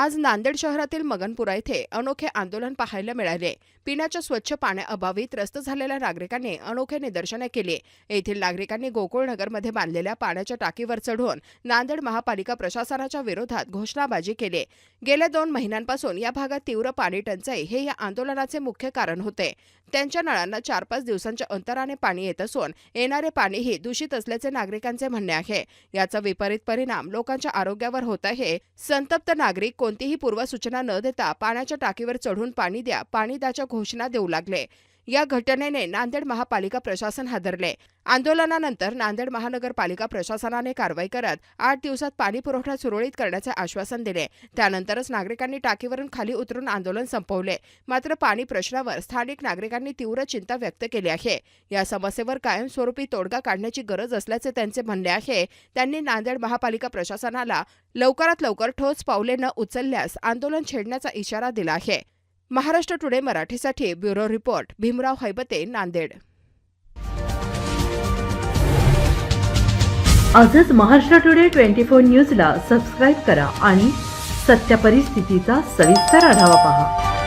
आज नांदेड शहरातील मगनपुरा येथे अनोखे आंदोलन पाहायला मिळाले. पिण्याच्या स्वच्छ पाण्याअभावी त्रस्त झालेल्या नागरिकांनी अनोखे निदर्शने केली. येथील नागरिकांनी गोकुळनगरमध्ये बांधलेल्या पाण्याच्या टाकीवर चढून नांदेड महापालिका प्रशासनाच्या विरोधात घोषणाबाजी केली. गेल्या दोन महिन्यांपासून या भागात तीव्र पाणी टंचाई हे या आंदोलनाचे मुख्य कारण होते. त्यांच्या नळांना चार पाच दिवसांच्या अंतराने पाणी येत असून येणारे पाणीही दूषित असल्याचे नागरिकांचे म्हणणे आहे. याचा विपरीत परिणाम लोकांच्या आरोग्यावर होत आहे. संतप्त नागरिक कोणतीही पूर्वसूचना न देता पाण्याच्या टाकीवर चढून पाणी द्या पाणी द्याच्या घोषणा देऊ लागले. या घटनेने नांदेड महापालिका प्रशासन हादरले. आंदोलनानंतर नांदेड महानगरपालिका प्रशासनाने कारवाई करत आठ दिवसात पाणी पुरवठा सुरळीत करण्याचे आश्वासन दिले. त्यानंतरच नागरिकांनी टाकीवरून खाली उतरून आंदोलन संपवले. मात्र पाणी प्रश्नावर स्थानिक नागरिकांनी तीव्र चिंता व्यक्त केली आहे. या समस्येवर कायमस्वरूपी तोडगा काढण्याची गरज असल्याचे त्यांचे म्हणणे आहे. त्यांनी नांदेड महापालिका प्रशासनाला लवकरात लवकर ठोस पावले न उचलल्यास आंदोलन छेडण्याचा इशारा दिला आहे. महाराष्ट्र टुडे मराठीसाठी ब्युरो रिपोर्ट. भीमराव हैबते नांदेड. आजच महाराष्ट्र टुडे ट्वेंटी फोर न्यूजला सबस्क्राईब करा आणि सत्य परिस्थितीचा सविस्तर आढावा पहा.